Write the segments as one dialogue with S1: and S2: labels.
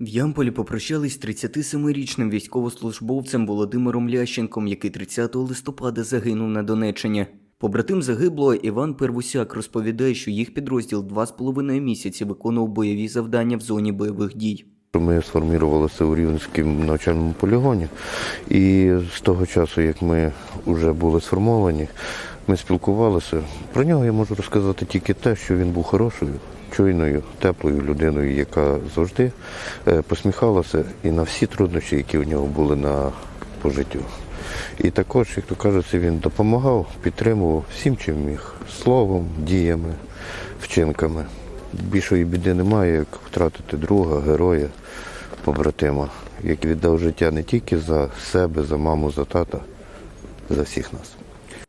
S1: В Ямполі попрощались з 37-річним військовослужбовцем Володимиром Лященком, який 30 листопада загинув на Донеччині. Побратим загиблого Іван Первусяк розповідає, що їх підрозділ два з половиною місяці виконував бойові завдання в зоні бойових дій.
S2: Ми сформувалися у Рівненському навчальному полігоні, і з того часу, як ми вже були сформовані, ми спілкувалися. Про нього я можу розказати тільки те, що він був хорошою, чуйною, теплою людиною, яка завжди е, посміхалася і на всі труднощі, які у нього були на по життю. І також, як то кажеться, він допомагав, підтримував всім, чим міг словом, діями, вчинками. Більшої біди немає, як втратити друга, героя, побратима, який віддав життя не тільки за себе, за маму, за тата, за всіх нас.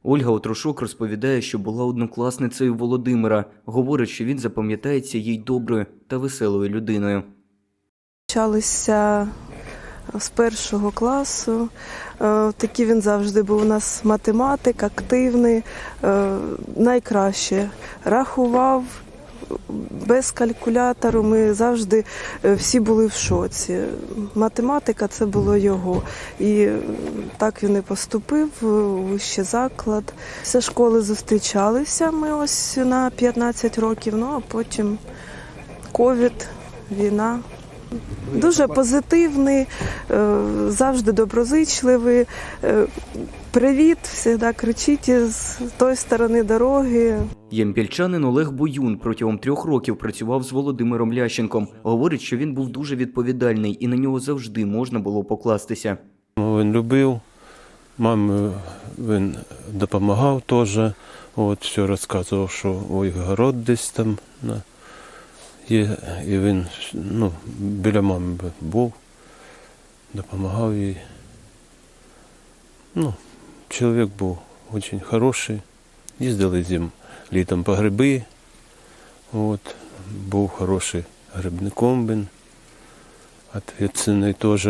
S1: Ольга Отрушок розповідає, що була однокласницею Володимира. Говорить, що він запам'ятається їй доброю та веселою людиною.
S3: Почалися з першого класу. Е, Такий він завжди був у нас математик, активний, е, найкраще рахував. Без калькулятору ми завжди е, всі були в шоці. Математика це було його. І е, так він і поступив у вищий заклад. Після школи зустрічалися ми ось на 15 років, ну а потім ковід, війна. Дуже позитивний, е, завжди доброзичливий. Е, Привіт, завжди кричить з тої сторони дороги.
S1: Ємпільчанин Олег Боюн протягом трьох років працював з Володимиром Лященком. Говорить, що він був дуже відповідальний і на нього завжди можна було покластися.
S4: Він любив, мамі він допомагав теж. От все розказував, що ой, город десь там на, є, і він ну, біля мами був, допомагав їй. Ну, чоловік був дуже хороший. Їздили з літом по гриби. От, був хороший грибником він. Ответственний теж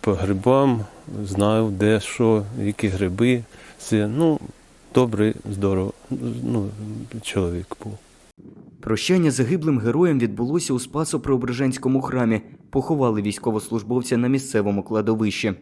S4: по грибам, знаю, де що, які гриби. Це, ну, добрий, здорово, ну, чоловік був.
S1: Прощання загиблим героєм відбулося у Спасо-Преображенському храмі. Поховали військовослужбовця на місцевому кладовищі.